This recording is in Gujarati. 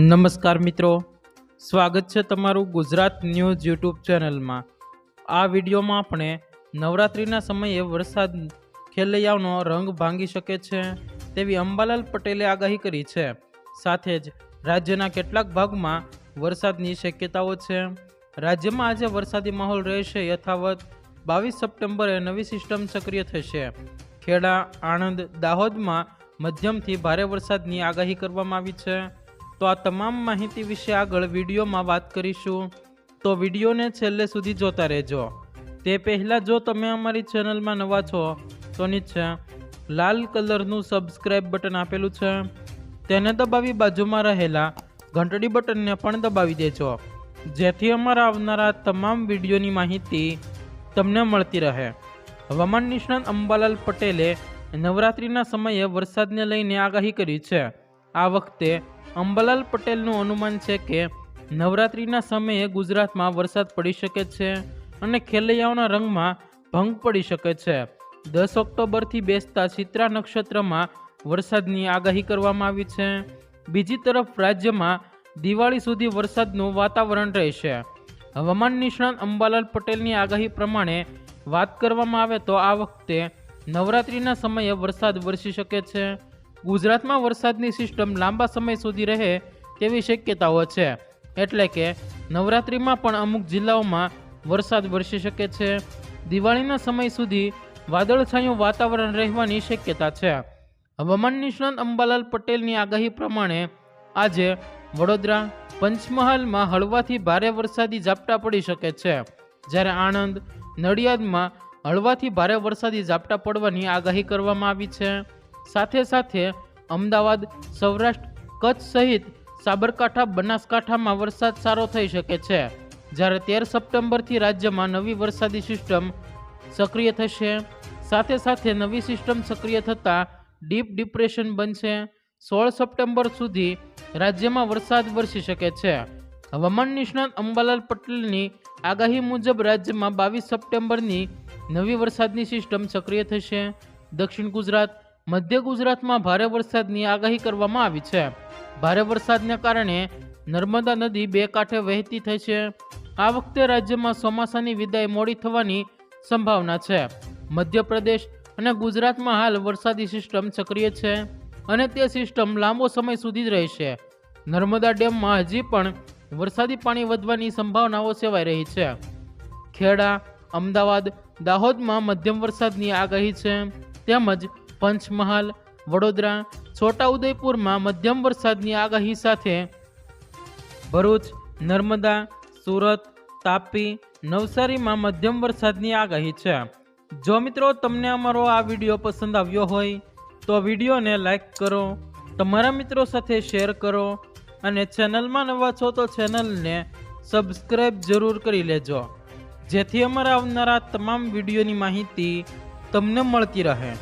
નમસ્કાર મિત્રો. સ્વાગત છે તમારું ગુજરાત ન્યૂઝ યુટ્યુબ ચેનલમાં. આ વિડીયોમાં આપણે નવરાત્રિના સમયે વરસાદ ખેલૈયાઓનો રંગ ભાંગી શકે છે તેવી અંબાલાલ પટેલે આગાહી કરી છે. સાથે જ રાજ્યના કેટલાક ભાગમાં વરસાદની શક્યતાઓ છે. રાજ્યમાં આજે વરસાદી માહોલ રહેશે યથાવત. બાવીસ સપ્ટેમ્બરે નવી સિસ્ટમ સક્રિય થશે. ખેડા, આણંદ, દાહોદમાં મધ્યમથી ભારે વરસાદની આગાહી કરવામાં આવી છે. તો આ તમામ માહિતી વિશે આગળ વિડીયોમાં વાત કરીશું. તો વિડીયોને છેલ્લે સુધી જોતા રહેજો. તે પહેલાં જો તમે અમારી ચેનલમાં નવા છો, તો નીચે લાલ કલરનું સબસ્ક્રાઇબ બટન આપેલું છે. તેને દબાવી બાજુમાં રહેલા ઘંટડી બટનને પણ દબાવી દેજો. જેથી અમારા આવનારા તમામ વિડીયોની માહિતી તમને મળતી રહે. હવામાન નિષ્ણાત અંબાલાલ પટેલે નવરાત્રિના સમયે વરસાદને લઈને આગાહી કરી છે. આ વખતે અંબાલાલ પટેલનું અનુમાન છે કે નવરાત્રિના સમયે ગુજરાતમાં વરસાદ પડી શકે છે અને ખેલૈયાઓના રંગમાં ભંગ પડી શકે છે. દસ ઓક્ટોબરથી બેસતા ચિત્રા નક્ષત્રમાં વરસાદની આગાહી કરવામાં આવી છે. બીજી તરફ રાજ્યમાં દિવાળી સુધી વરસાદનું વાતાવરણ રહેશે. હવામાન નિષ્ણાત અંબાલાલ પટેલની આગાહી પ્રમાણે વાત કરવામાં આવે તો આ વખતે નવરાત્રિના સમયે વરસાદ વરસી શકે છે. ગુજરાતમાં વરસાદની સિસ્ટમ લાંબા સમય સુધી રહે તેવી શક્યતાઓ છે. એટલે કે નવરાત્રિમાં પણ અમુક જિલ્લાઓમાં વરસાદ વરસી શકે છે. દિવાળીના સમય સુધી વાદળછાયું વાતાવરણ રહેવાની શક્યતા છે. હવામાન નિષ્ણાત અંબાલાલ પટેલની આગાહી પ્રમાણે આજે વડોદરા, પંચમહાલમાં હળવાથી ભારે વરસાદી ઝાપટા પડી શકે છે. જ્યારે આણંદ, નડિયાદમાં હળવાથી ભારે વરસાદી ઝાપટા પડવાની આગાહી કરવામાં આવી છે. સાથે સાથે અમદાવાદ, સૌરાષ્ટ્ર, કચ્છ સહિત સાબરકાંઠા, બનાસકાંઠામાં વરસાદ સારો થઈ શકે છે. જ્યારે તેર સપ્ટેમ્બરથી રાજ્યમાં નવી વરસાદી સિસ્ટમ સક્રિય થશે. સાથે સાથે નવી સિસ્ટમ સક્રિય થતાં ડીપ ડિપ્રેશન બનશે. સોળ સપ્ટેમ્બર સુધી રાજ્યમાં વરસાદ વરસી શકે છે. હવામાન નિષ્ણાત અંબાલાલ પટેલની આગાહી મુજબ રાજ્યમાં બાવીસ સપ્ટેમ્બરની નવી વરસાદની સિસ્ટમ સક્રિય થશે. દક્ષિણ ગુજરાત મધ્ય ગુજરાતમાં ભારે વરસાદની આગાહી કરવામાં આવી છે. ભારે વરસાદને કારણે નર્મદા નદી બે કાંઠે વહેતી થઈ છે. આ વખતે રાજ્યમાં ચોમાસાની વિદાય મોડી થવાની સંભાવના છે. મધ્યપ્રદેશ અને ગુજરાતમાં હાલ વરસાદી સિસ્ટમ સક્રિય છે અને તે સિસ્ટમ લાંબો સમય સુધી જ રહેશે. નર્મદા ડેમમાં હજી પણ વરસાદી પાણી વધવાની સંભાવનાઓ સેવાઈ રહી છે. ખેડા, અમદાવાદ, દાહોદમાં મધ્યમ વરસાદની આગાહી છે. તેમજ પંચમહાલ, વડોદરા, છોટાઉદેપુરમાં મધ્યમ વરસાદની આગાહી સાથે ભરૂચ, નર્મદા, સુરત, તાપી, નવસારીમાં મધ્યમ વરસાદની આગાહી છે. જો મિત્રો તમને અમારો આ વીડિયો પસંદ આવ્યો હોય, તો વિડીયોને લાઈક કરો, તમારા મિત્રો સાથે શેર કરો અને ચેનલમાં નવા છો તો ચેનલને સબસ્ક્રાઈબ જરૂર કરી લેજો. જેથી અમારા આવનારા તમામ વિડીયોની માહિતી તમને મળતી રહે.